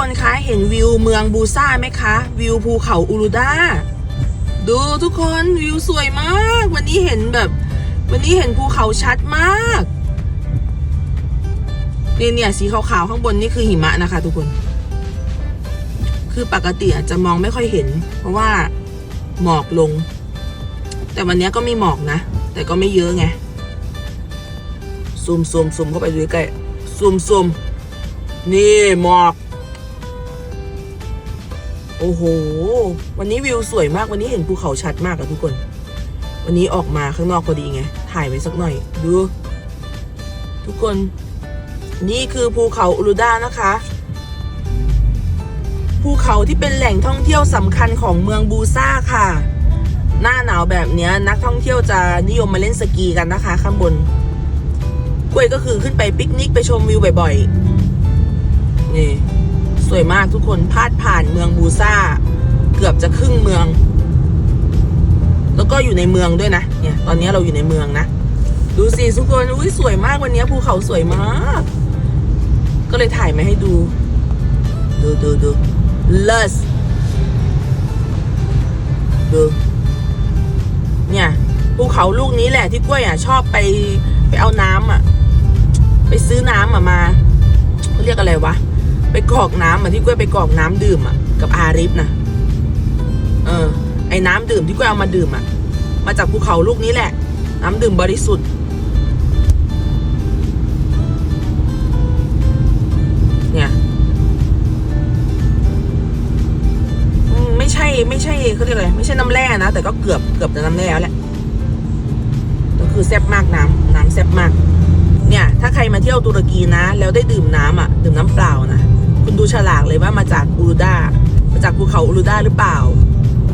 คนคะเห็นวิวเมืองบูซ่าไหมคะ วิวภูเขาอูรุดาดูทุกคนวิวสวยมาก วันนี้เห็นแบบ วันนี้เห็นภูเขาชัดมากเนี่ยเนี่ยสีขาวๆข้างบนนี่คือหิมะนะคะ ทุกคน คือปกติอาจจะมองไม่ค่อยเห็น เพราะว่าหมอกลง แต่วันนี้ก็ไมีหมอกนะ แต่ก็ไม่เยอะไงซูมซูมซูมเข้าไปดูใกล้ซูมซูมนี่หมอก โอ้โห วันนี้วิวสวยมาก วันนี้เห็นภูเขาชัดมากอะทุกคน วันนี้ออกมาข้างนอกพอดีไง ถ่ายไว้สักหน่อย ดู ทุกคน นี่คือภูเขาอุรุดานะคะ ภูเขาที่เป็นแหล่งท่องเที่ยวสำคัญของเมืองบูซ่าค่ะ หน้าหนาวแบบนี้นักท่องเที่ยวจะนิยมมาเล่นสกีกันนะคะ ข้างบนกล้วยก็คือขึ้นไปปิกนิกไปชมวิวบ่อยๆ นี่ สวยมากทุกคนพาดผ่านเมืองบูซาเกือบจะครึ่งเมือง แล้วก็อยู่ในเมืองด้วยนะเนี่ย ตอนนี้เราอยู่ในเมืองนะดูสิทุกคนอุ้ยสวยมากวันนี้ภูเขาสวยมาก ก็เลยถ่ายมาให้ดู ดูดูดูเลสดูเนี่ยภูเขาลูกนี้แหละที่กล้วยอะชอบไปไปเอาน้ำอะ ไปซื้อน้ำอะมาเขาเรียกอะไรวะ ไปกรอกน้ำเหมือะที่กล้วยไปกรอกน้ำดื่มอะกับอาริฟนะเออ ไอ้น้ำดื่มที่กล้วยเอามาดื่มอะ มาจากภูเขาลูกนี้แหละ น้ำดื่มบริสุทธิ์ เนี่ยอืมไม่ใช่ไม่ใช่เขาเรียกอะไรไม่ใช่น้ำแร่นะ แต่ก็เกือบเกือบจะน้ำแร่แล้วแหละก็คือแซ่บมากน้ำน้ำแซ่บมาก เนี่ย ถ้าใครมาเที่ยวตุรกีนะ แล้วได้ดื่มน้ำอะ ดื่มน้ำเปล่านะ คุณดูฉลากเลยว่ามาจากอูรุด้ามาจากภูเขาอูรุด้าหรือเปล่า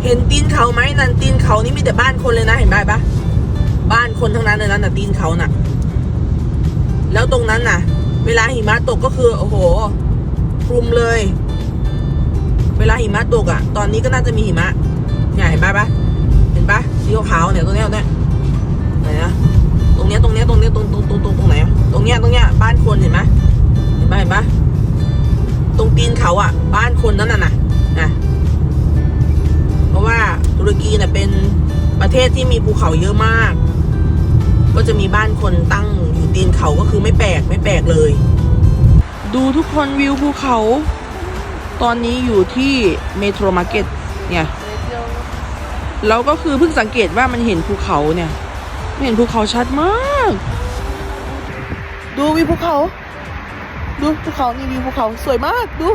เห็นตีนเขาไหมนันตีนเขานี่มีแต่บ้านคนเลยนะเห็นไหมปะบ้านคนทั้งนั้นเลยนะน่ตีนเขาน่ะ แล้วตรงนั้นน่ะ เวลาหิมะตกก็คือโอ้โหคลุมเลย เวลาหิมะตกอะ ตอนนี้ก็น่าจะมีหิมะเนี่ยเห็นปะปะเห็นปะสีขาวเนี่ยตรงเนี้ยตรงเนี้ยไหนนะตรงเนี้ยตรงเนี้ยตรงเนี้ยตรงตรงตรงตรงตรงไหนตรงเนี้ยตรงเนี้ยบ้านคนเห็นไหมเห็นปะเห็นปะ ตรงตีนเขาอะบ้านคนนั่นน่ะนะนะเพราะว่าตุรกีเนี่ยเป็นประเทศที่มีภูเขาเยอะมาก ก็จะมีบ้านคนตั้งอยู่ตีนเขาก็คือไม่แปลกไม่แปลกเลย ดูทุกคนวิวภูเขา ตอนนี้อยู่ที่เมโทรมาร์เก็ตเนี่ยแล้วก็คือเพิ่งสังเกตว่ามันเห็นภูเขาเนี่ยมันเห็นภูเขาชัดมาก ดูวิวภูเขา ดูภูเขานี่วิวภูเขาสวยมากดู